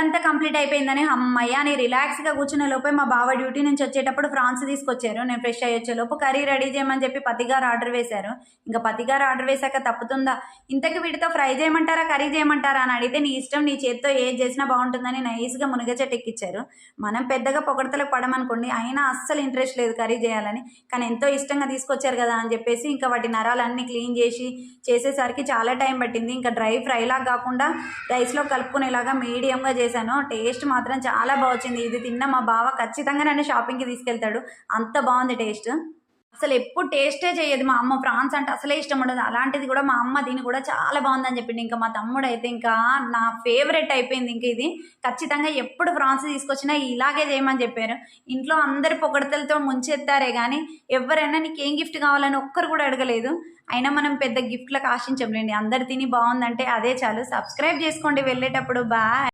అంతా కంప్లీట్ అయిపోయిందని అమ్మయ్య అని రిలాక్స్గా కూర్చునే లోపే మా బావ డ్యూటీ నుంచి వచ్చేటప్పుడు ఫ్రాన్స్ తీసుకొచ్చారు. నేను ఫ్రెష్ అయ్యి వచ్చే లోపు కర్రీ రెడీ చేయమని చెప్పి పతిగారు ఆర్డర్ వేశారు. ఇంకా పతిగారు ఆర్డర్ వేశాక తప్పుతుందా? ఇంతకు వీటితో ఫ్రై చేయమంటారా కర్రీ చేయమంటారా అని అడిగితే నీ ఇష్టం నీ చేతితో ఏది చేసినా బాగుంటుందని నైస్గా మునగ చెట్టు ఎక్కిచ్చారు. మనం పెద్దగా పొగడతలకు పడమనుకోండి అయినా అస్సలు ఇంట్రెస్ట్ లేదు కర్రీ చేయాలని. కానీ ఎంతో ఇష్టంగా తీసుకొచ్చారు కదా అని చెప్పేసి ఇంకా వాటి నరాలన్నీ క్లీన్ చేసి చేసేసరికి చాలా టైం పట్టింది. ఇంకా డ్రై ఫ్రైలాగా కాకుండా రైస్లో కలుపుకునేలాగా మీడియంగా చేశాను టేస్ట్ మాత్రం చాలా బాగా వచ్చింది ఇది తిన్న మా బావ ఖచ్చితంగా నన్ను షాపింగ్కి తీసుకెళ్తాడు. అంత బాగుంది టేస్ట్. అసలు ఎప్పుడు టేస్టే చేయదు మా అమ్మ. ఫ్రాన్స్ అంటే అసలే ఇష్టం ఉండదు. అలాంటిది కూడా మా అమ్మ దీని కూడా చాలా బాగుందని చెప్పింది. ఇంకా మా తమ్ముడు అయితే ఇంకా నా ఫేవరెట్ అయిపోయింది ఇంక ఇది. ఖచ్చితంగా ఎప్పుడు ఫ్రాన్స్ తీసుకొచ్చినా ఇలాగే చేయమని చెప్పారు. ఇంట్లో అందరి పొగడతలతో ముంచెత్తారే కానీ ఎవరైనా నీకు ఏం గిఫ్ట్ కావాలని ఒక్కరు కూడా అడగలేదు. అయినా మనం పెద్ద గిఫ్ట్లకు ఆశించంలేండి అందరు తిని బాగుందంటే అదే చాలు. సబ్స్క్రైబ్ చేసుకోండి. వెళ్ళేటప్పుడు బాయ్.